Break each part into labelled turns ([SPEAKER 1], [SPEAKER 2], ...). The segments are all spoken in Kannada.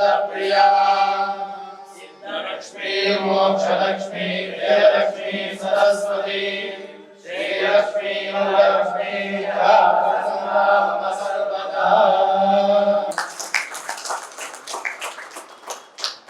[SPEAKER 1] मुकुन्दप्रिया सिद्धलक्ष्मी मोक्षलक्ष्मी जयलक्ष्मी सरस्वती श्रीलक्ष्मी वरलक्ष्मी या प्रसन्ना मम सर्वदा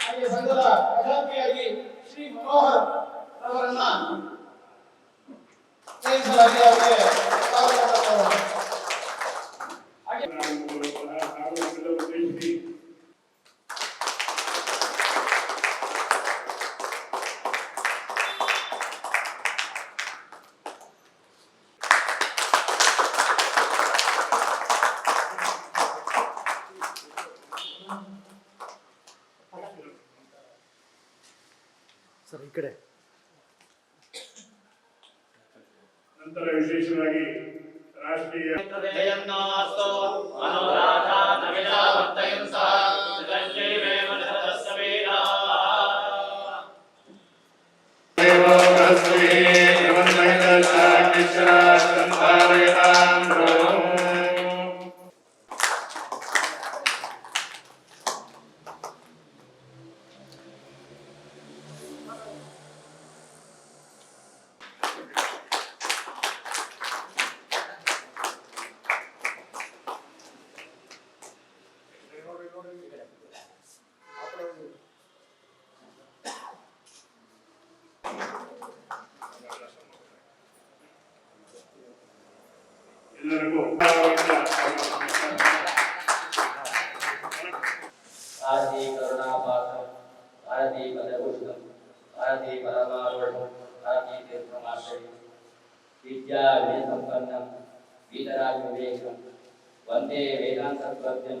[SPEAKER 2] ಹಾಗೆ ಸಂಘದ ಪ್ರಧಾನಿಯಾಗಿ ಶ್ರೀ ಮನೋಹರ್ ಅವರನ್ನ ನೇಮಿಸಲಾಗಿದೆ ಅವರಿಗೆ
[SPEAKER 3] ನಂತರ ವಿಶೇಷವಾಗಿ ರಾಷ್ಟ್ರೀಯ
[SPEAKER 1] ಜಯನ್ನಾಸ್ತೋ ಅನುರಾಧಾ ನವಿತಾ ವರ್ತಯಂಸಾ ಶ್ರೀ ವೇಮ
[SPEAKER 3] ಎಲ್ಲರಿಗೂ
[SPEAKER 4] ಆದಿ ಕರುಣಾಪಾತ್ರಂ ಆದಿ ಪದಭೂಷಣಂ ಆದಿ ಪರಮಾರ್ವಣಂ ಆದಿ ತೀರ್ಥಮಾಶ್ರಯ ವಿದ್ಯಾ ವಿನಯ ಸಂಪನ್ನಂ ವೀತರಾಗ ವಿವೇಕಂ ವಂದೇ ವೇದಾಂತ ಪ್ರಜ್ಞಂ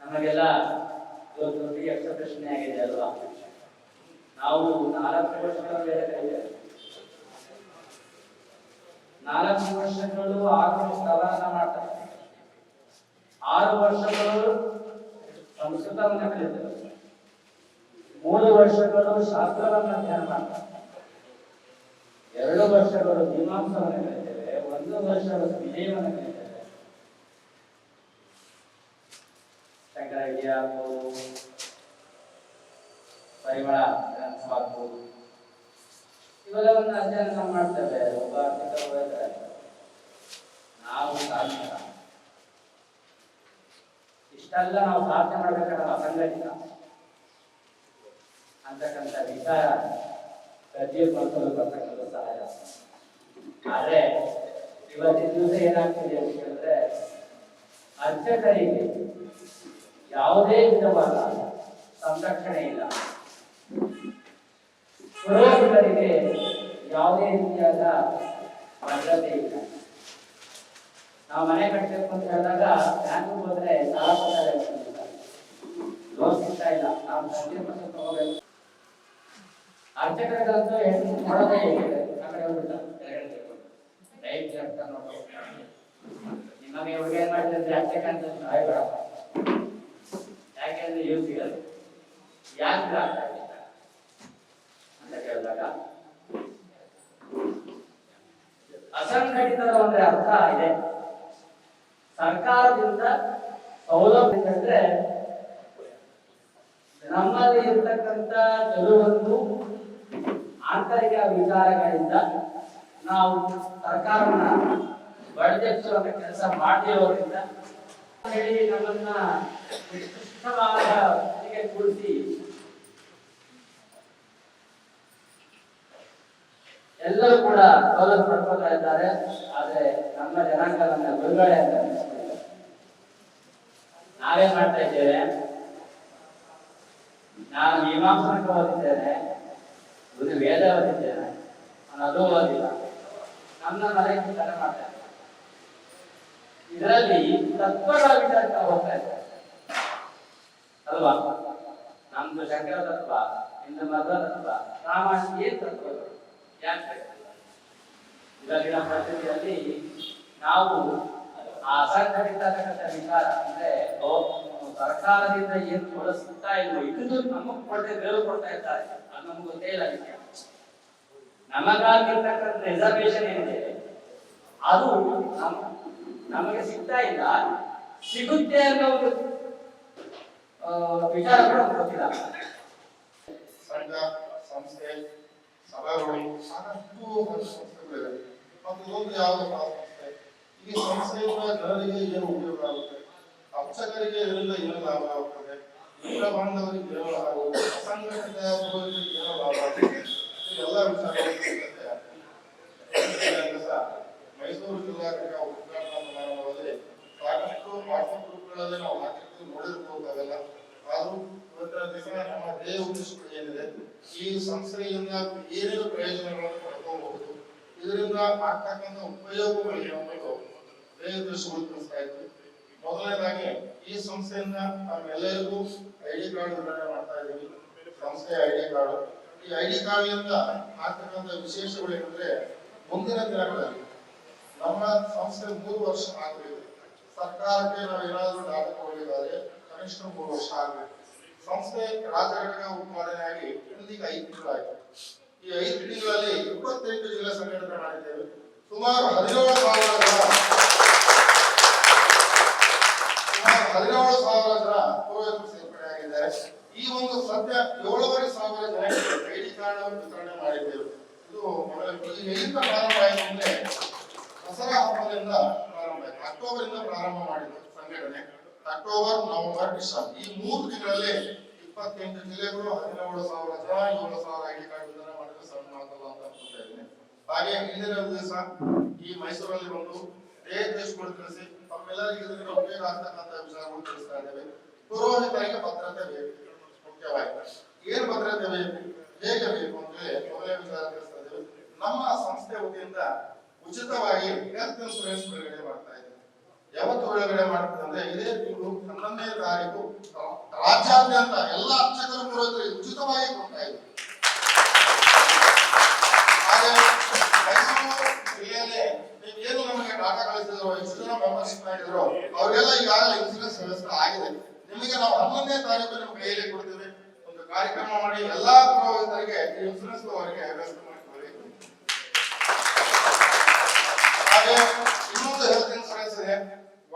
[SPEAKER 4] ನಮಗೆಲ್ಲ ಇವತ್ತು ದೊಡ್ಡ ಯಕ್ಷ ಪ್ರಶ್ನೆ ಆಗಿದೆ ಅಲ್ವಾ? ನಾವು ನಾಲ್ಕು ವರ್ಷಗಳ ಮೇಲೆ ಕಲಿತೇವೆ. ನಾಲ್ಕು ವರ್ಷಗಳು ಆರು ಪ್ರವಾಸ ಮಾಡ್ತಾರೆ. ಆರು ವರ್ಷಗಳು ಸಂಸ್ಕೃತವನ್ನು ಕಲಿತರು ಮೂರು ವರ್ಷಗಳು ಶಾಸ್ತ್ರವನ್ನು ಅಧ್ಯಯನ ಮಾಡ್ತಾರೆ. ಎರಡು ವರ್ಷಗಳು ಮೀಮಾಂಸವನ್ನು ಕಲಿತೇವೆ. ಒಂದು ವರ್ಷಗಳು ವಿಜಯವನ್ನು ಕಲಿತೇವೆ. ಶಂಕರಾಚಾರ್ಯ ಆಗ್ಬೋದು ಪರಿಮಳ ಗ್ರಂಥವಾಗ್ಬೋದು ಇವೆಲ್ಲವನ್ನು ಅಧ್ಯಯನ ನಾವು ಮಾಡ್ತೇವೆ ಒಬ್ಬ ನಾವು ಕಾರ್ಮಿಕ ಇಷ್ಟೆಲ್ಲ ನಾವು ಸಾಧನೆ ಮಾಡ್ಬೇಕಾದ್ರೆ ಅಸಂಘಟಿತ ಅಂತಕ್ಕಂಥ ವಿಚಾರ ಪ್ರತಿಯೊಬ್ಬ ಬರ್ತಕ್ಕಂಥ ಸಹಾಯ ಆದ್ರೆ ಇವತ್ತಿನ ದಿವಸ ಏನಾಗ್ತಿದೆ ಅಂತ ಹೇಳಿದ್ರೆ ಅರ್ಚಕರಿಗೆ ಯಾವುದೇ ವಿಧವಾದ ಸಂರಕ್ಷಣೆ ಇಲ್ಲ. ಪುರೋಹಿತರಿಗೆ ಯಾವುದೇ ರೀತಿಯಾದ ಭದ್ರತೆ ಇಲ್ಲ. ನಾವು ಮನೆ ಕಟ್ಟಬೇಕು ಅಂತ ಹೇಳಿದಾಗ ಬ್ಯಾಂಕ್ ಹೋದ್ರೆ ಸಾಲ ಕೊಡ್ತಾರೆ ಇಲ್ಲ. ನಾವು ಹದಿನೈದು ಪರ್ಸೆಂಟ್ ತಗೋಬೇಕು. ಅರ್ಚಕರಿಗಂತೂ ಹೆಣ್ಣು ಮಾಡೋದೇ ಇದೆ ಆ ಕಡೆ ಅನ್ನೋದು ನಿಮಗೆ ಇವಾಗ ಏನ್ ಮಾಡ್ತಿದ್ರೆ? ಅರ್ಚಕ ಅಂತ ಸಿಗಲ್ಲ ಯಾಕೆ ಆಗ್ತಾ ಇಲ್ಲ ಅಂತ ಕೇಳಿದಾಗ, ಅಸಂಘಟಿತರು ಅಂದ್ರೆ ಅರ್ಥ ಇದೆ. ಸರ್ಕಾರದಿಂದ ಸೌಲಭ್ಯ ಅಂದ್ರೆ ನಮ್ಮಲ್ಲಿ ಇರ್ತಕ್ಕಂಥ ಕೆಲವೊಂದು ಆಂತರಿಕ ವಿಚಾರಗಳಿಂದ ನಾವು ಸರ್ಕಾರವನ್ನ ಬಡದೆಚ್ಚುವಂತ ಕೆಲಸ ಮಾಡದಿರೋದ್ರಿಂದ ಹೇಳಿ ನಮ್ಮನ್ನ ಉತ್ಕೃಷ್ಟವಾದ ಹೀಗೆ ಕೂಡಿಸಿ ಎಲ್ಲರೂ ಕೂಡ ಸೌಲಭ್ಯ ಪಡ್ಕೊತಾ ಇದ್ದಾರೆ, ಆದ್ರೆ ನಮ್ಮ ಜನಾಂಗವನ್ನ ಬಿಡುಗಡೆ ಅಂತ. ನಾವೇನ್ ಮಾಡ್ತಾ ಇದ್ದೇವೆ? ನಾನು ಮೀಮಾಂಸಕ ಓದಿದ್ದೇನೆ ಒಂದು ವೇದ ಓದಿದ್ದೇನೆ ನಾನು ಅದು ಓದಿಲ್ಲ ನಮ್ಮ ಮನೆಗೆ ತರ ಇದ್ದಾರೆ ಇದರಲ್ಲಿ ತತ್ವಗಳ ವಿಚಾರಕ್ಕೆ ಹೋಗ್ತಾ ಇದ್ದಾರೆ ಅಲ್ವಾ? ನಮ್ದು ಶಂಕರ ತತ್ವ ಇಂದು ಮಧ್ವ ತತ್ವ ಏನ್ ತತ್ವಗಳು. ಯಾಕೆ? ಇವಾಗಿನ ಪರಿಸ್ಥಿತಿಯಲ್ಲಿ ನಾವು ಅಸಂಘಟಿತಕ್ಕಂಥ ವಿಚಾರ ಅಂದ್ರೆ ಸರ್ಕಾರದಿಂದ ಏನು ಕೊಡಿಸ್ತಾ ಇಲ್ವೋ, ಇದನ್ನು ನಮಗೆ ಕೊಡದೆ ಬೇರೆ ಕೊಡ್ತಾ ಇದ್ದಾರೆ. ಅದು ನಮ್ಗೆ ಗೊತ್ತೇ ಇಲ್ಲ ನಮಗಾಗಿರ್ತಕ್ಕಂಥ ರಿಸರ್ವೇಶನ್ ಏನಿದೆ? ಅದು ನಮ್ ನಮಗೆ ಸಿಗ್ತಾ ಇಲ್ಲ. ಸಿಗುತ್ತೆ ಅನ್ನೋ ಆ, ವಿಚಾರ ಕೂಡ ಗೊತ್ತಿಲ್ಲ
[SPEAKER 2] ಸಂಘ ಸಂಸ್ಥೆ ಸಭೆಗಳು ಸಾಕಷ್ಟು ಸಂಸ್ಥೆಗಳಿವೆ ಮತ್ತು ಇದೊಂದು ಯಾವುದಪ್ಪ ಸಂಸ್ಥೆ? ಈ ಸಂಸ್ಥೆಯಿಂದ ಜನರಿಗೆ ಏನು ಉಪಯೋಗ ಆಗುತ್ತೆ? ಅರ್ಚಕರಿಗೆ ಇದರಿಂದ ಏನು ಲಾಭ ಆಗುತ್ತದೆ ಮಿತ್ರ ಬಾಂಧವರಿಗೆ ಏನು ಲಾಭ ಆಗುತ್ತೆ? ಅಸಂಘಟಿತ ಪುರೋಹಿತರಿಗೆ ಏನು ಲಾಭ ಆಗುತ್ತೆ? ಎಲ್ಲ ವಿಚಾರಗಳು ಮೈಸೂರು ಜಿಲ್ಲಾ ಉದ್ಘಾಟನಾ ಸಮಾರಂಭದಲ್ಲಿ ಸಾಕಷ್ಟು ವಾಟ್ಸಪ್ ಗ್ರೂಪ್ಗಳಲ್ಲಿ ನಾವು ಹಾಕಿರ್ತೀವಿ. ನೋಡಿರ್ಬೋದು ಅವೆಲ್ಲ ಆದ್ರೂ ಇವತ್ತಿನ ದಿವಸ ನಮ್ಮ ಧ್ಯೇಯ ಉದ್ದೇಶಗಳು ಏನಿದೆ ಈ ಸಂಸ್ಥೆಯಿಂದ ಏನೇನು ಪ್ರಯೋಜನಗಳನ್ನು ಪಡ್ಕೋಬಹುದು ಇದರಿಂದ ಆಗ್ತಕ್ಕಂಥ ಉಪಯೋಗಗಳು ಏನು ಧ್ಯೇಯ ಉದ್ದೇಶಗಳು ತಿಳಿಸ್ತಾ ಇದ್ವಿ ಮೊದಲನೇದಾಗಿ ಈ ಸಂಸ್ಥೆಯಿಂದ ನಾವೆಲ್ಲರಿಗೂ ಐ ಡಿ ಕಾರ್ಡ್ ವಿತರಣೆ ಮಾಡ್ತಾ ಇದ್ದೀವಿ ಸಂಸ್ಥೆಯ ಐ ಡಿ ಕಾರ್ಡ್ ಈ ಐ ಡಿ ಕಾರ್ಡ್ನಿಂದ ಆಗ್ತಕ್ಕಂಥ ವಿಶೇಷಗಳು ಏನಂದ್ರೆ ಮುಂದಿನ ದಿನಗಳಲ್ಲಿ ನಮ್ಮ ಸಂಸ್ಥೆ ಮೂರು ವರ್ಷ ಆಗಬೇಕು ಸರ್ಕಾರಕ್ಕೆ ನಾವು ಏನಾದರೂ ಡಾಟಾ ಕೊಡಬೇಕಾದ್ರೆ ಕನಿಷ್ಠ ಮೂರು ವರ್ಷ ಆಗಬೇಕು. ಸಂಸ್ಥೆ ರಾಜ್ಯ ಉತ್ಪಾದನೆ ಆಗಿ ಇದೀಗ ಐದು ತಿಂಗಳಾಯ್ತು. ಈ ಐದು ತಿಂಗಳಲ್ಲಿ ಇಪ್ಪತ್ತೆಂಟು ಜಿಲ್ಲಾ ಸಂಘಟನೆ ಮಾಡಿದ್ದೇವೆ. ಸುಮಾರು ಹದಿನೇಳು ಸಾವಿರ ಜನ, ಸುಮಾರು ಹದಿನೇಳು ಸಾವಿರ ಜನ ಪೂರ್ವಜರು ಸೇರ್ಪಡೆ ಆಗಿದ್ದಾರೆ ಈ ಒಂದು ಸದ್ಯ ಏಳುವರೆ ಸಾವಿರ ಜನಕ್ಕೆ ಐಡಿ ಕಾರ್ಡ್ ವಿತರಣೆ ಮಾಡಿದ್ದೇವೆ. ಇದು ಮೊದಲ ಎಲ್ಲಿಂದ ಪ್ರಾರಂಭ ಆಯಿತು ಅಂದ್ರೆ ದಸರಾ ಹಬ್ಬದಿಂದ ಅಕ್ಟೋಬರ್ ಇಂದ ಪ್ರಾರಂಭ ಮಾಡಿದ್ರು ಸಂಘಟನೆ. October, November, December. ಈ ಮೂರು ತಿಂಗಳಲ್ಲಿ ಇಪ್ಪತ್ತೆಂಟು ಜಿಲ್ಲೆಗಳು ಹದಿನೇಳು ಸಾವಿರ ಜನ, ಏಳು ಸಾವಿರ ಐಡಿ ಕಾರ್ಡ್ ವಿತರಣೆ ಮಾಡಿದ್ರೆ ಸಣ್ಣ ಮಾತಲ್ಲ ಅಂತ ಅನ್ಕೊಳ್ತಾ ಹಾಗೆ ಹಿಂದಿನ ದಿವಸ ಈ ಮೈಸೂರಲ್ಲಿ ಬಂದು ದೇಶಗಳು ತಿಳಿಸಿ ತಮ್ಮೆಲ್ಲರಿಗೂ ಇದರಿಂದ ಉಪಯೋಗ ಆಗ್ತಕ್ಕಂಥ ವಿಚಾರಗಳು ತಿಳಿಸ್ತಾ ಇದ್ದೇವೆ. ಪುರೋಹಿತರಿಗೆ ಭದ್ರತೆ ಬೇಕು. ಮುಖ್ಯವಾಗಿ ಏನ್ ಭದ್ರತೆ ಬೇಕು? ಹೇಗೆ ಬೇಕು ಅಂತ ಹೇಳಿ ಮೊದಲೇ ವಿಚಾರ ತಿಳಿಸ್ತಾ ಇದ್ದೇವೆ. ನಮ್ಮ ಸಂಸ್ಥೆ ವತಿಯಿಂದ ಉಚಿತವಾಗಿ ಹೆಲ್ತ್ ಇನ್ಸೂರೆನ್ಸ್ ಬಿಡುಗಡೆ ಯಾವತ್ತು ಬಿಡುಗಡೆ ಮಾಡ್ತದೆ ಅಂದ್ರೆ ಇದೇ ತಿಂಗಳು ಹನ್ನೊಂದನೇ ತಾರೀಕು ರಾಜ್ಯಾದ್ಯಂತ ಎಲ್ಲ ಅರ್ಚಕರು ಪುರೋಹಿತರಿಗೆ ಉಚಿತವಾಗಿ ಕೊಡ್ತಾ ಇದ್ದೀವಿ ಹಾಗೆ ಮೈಸೂರು ಜಿಲ್ಲೆಯಲ್ಲಿ ಏನು ನಮಗೆ ಡಾಟಾ ಕಳಿಸಿದ್ರು ಎಷ್ಟು ಜನ ಮೆಂಬರ್ಶಿಪ್ ಆಗಿದ್ರು ಅವರಿಗೆಲ್ಲ ಈಗಾಗಲೇ ಇನ್ಸೂರೆನ್ಸ್ ವ್ಯವಸ್ಥೆ ಆಗಿದೆ. ನಿಮಗೆ ನಾವು ಹನ್ನೊಂದನೇ ತಾರೀಕು ನಿಮ್ಮ ಕೈಯಲ್ಲಿ ಕೊಡ್ತೀವಿ. ಒಂದು ಕಾರ್ಯಕ್ರಮ ಮಾಡಿ ಎಲ್ಲಾ ಪುರೋಹಿತರಿಗೆ ಇನ್ಸೂರೆನ್ಸ್ ಅವರಿಗೆ ವ್ಯವಸ್ಥೆ ಮಾಡಿಕೊಡಿ. ಹಾಗೆ ಇನ್ನೊಂದು ಹೆಲ್ತ್ ಇನ್ಸೂರೆನ್ಸ್ ಇದೆ.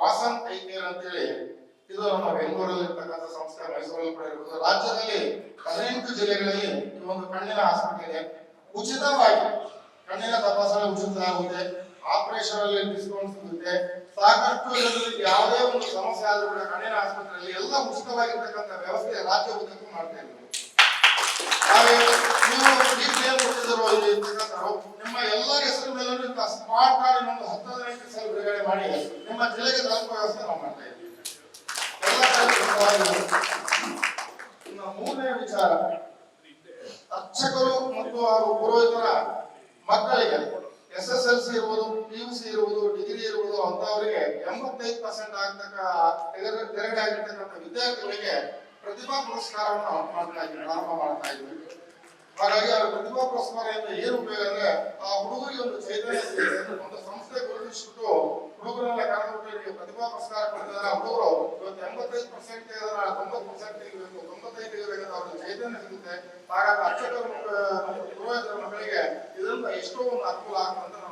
[SPEAKER 2] ವಾಸನ್ ಕೇರ್ ಅಂತೇಳಿ, ಇದು ನಮ್ಮ ಬೆಂಗಳೂರಲ್ಲಿ ಇರ್ತಕ್ಕಂಥ ಸಂಸ್ಥೆ, ಮೈಸೂರಲ್ಲಿ ಕೂಡ ಇರ್ಬೋದು ರಾಜ್ಯದಲ್ಲಿ ಹದಿನೆಂಟು ಜಿಲ್ಲೆಗಳಲ್ಲಿ ಈ ಒಂದು ಕಣ್ಣಿನ ಆಸ್ಪತ್ರೆ ಇದೆ. ಉಚಿತವಾಗಿ ಕಣ್ಣಿನ ತಪಾಸಣೆ ಉಚಿತ ಆಗುತ್ತೆ ಆಪರೇಷನ್ ಅಲ್ಲಿ ಡಿಸ್ಕೌಂಟ್ ಸಿಗುತ್ತೆ. ಸಾಕಷ್ಟು ಯಾವುದೇ ಒಂದು ಸಮಸ್ಯೆ ಆದರೂ ಕೂಡ ಕಣ್ಣಿನ ಆಸ್ಪತ್ರೆಯಲ್ಲಿ ಎಲ್ಲ ಉಚಿತವಾಗಿರ್ತಕ್ಕಂಥ ವ್ಯವಸ್ಥೆ ರಾಜ್ಯ ಉದ್ದಕ್ಕೂ ಮಾಡ್ತಾ ಇದ್ದೀವಿ ಹಾಗೆ ನೀವು ಈಗ ಕೊಟ್ಟಿದ್ದರು ಇಲ್ಲಿ ನಿಮ್ಮ ಎಲ್ಲ ಹೆಸರು ಮೇಲೂ ಇಂಥ ಸ್ಮಾರ್ಟ್ ಕಾರ್ಡ್ ಒಂದು ಹತ್ತು ಹದಿನೆಂಟು ಸಲ ಬಿಡುಗಡೆ ಮಾಡಿ, ನಿಮ್ಮ ಜಿಲ್ಲೆಗೆ ತಲುಪುವ ವ್ಯವಸ್ಥೆ ನಾವು ಮಾಡ್ತಾ ಇದ್ದೀವಿ. ಮೂರನೇ ವಿಚಾರ, ಅರ್ಚಕರು ಮತ್ತು ಹಾಗೂ ಪುರೋಹಿತರ ಮಕ್ಕಳಿಗೆ ಎಸ್ ಎಸ್ ಎಲ್ ಸಿ ಇರುವುದು ಪಿ ಯು ಸಿ ಇರುವುದು ಡಿಗ್ರಿ ಇರುವುದು ಅಂತವರಿಗೆ ಎಂಬತ್ತೈದು ಪರ್ಸೆಂಟ್ ಆಗ್ತಕ್ಕ ತೆರಗಡೆ ಆಗಿರ್ತಕ್ಕಂಥ ವಿದ್ಯಾರ್ಥಿಗಳಿಗೆ ಪ್ರತಿಭಾ ಪುರಸ್ಕಾರವನ್ನು ಮಾಡ್ತಾ ಇದ್ದೀವಿ ಪ್ರಾರಂಭ ಮಾಡ್ತಾ ಇದ್ವಿ. ಹಾಗಾಗಿ ಆ ಪ್ರತಿಭಾ ಪುರಸ್ಕಾರದಿಂದ ಏನು ಉಪಯೋಗ ಅಂದ್ರೆ ಆ ಹುಡುಗರಿಗೆ ಒಂದು ಚೈತನ್ಯ ಒಂದು ಸಂಸ್ಥೆ ಗುರುತಿಸ್ಬಿಟ್ಟು ಹುಡುಗರನ್ನ ಕರೆದುಬಿಟ್ಟು ಪ್ರತಿಭಾ ಪುರಸ್ಕಾರ ಕೊಡ್ತಿದ್ರೆ ಆ ಹುಡುಗರು ಇವತ್ತು ಎಂಬತ್ತೈದು ಪರ್ಸೆಂಟ್ ತೊಂಬತ್ತು ಪರ್ಸೆಂಟ್ ತೆಗಿಬೇಕು ತೊಂಬತ್ತೈದು ತೆಗಿಬೇಕಂತ ಅವ್ರಿಗೆ ಚೈತನ್ಯ ಸಿಗುತ್ತೆ. ಹಾಗಾಗಿ ಅಕ್ಷರ ಪುರೋಹಿತರ, ಮಕ್ಕಳಿಗೆ ಇದರಿಂದ ಎಷ್ಟೋ ಒಂದು ಅನುಕೂಲ ಆಗ್ತದೆ.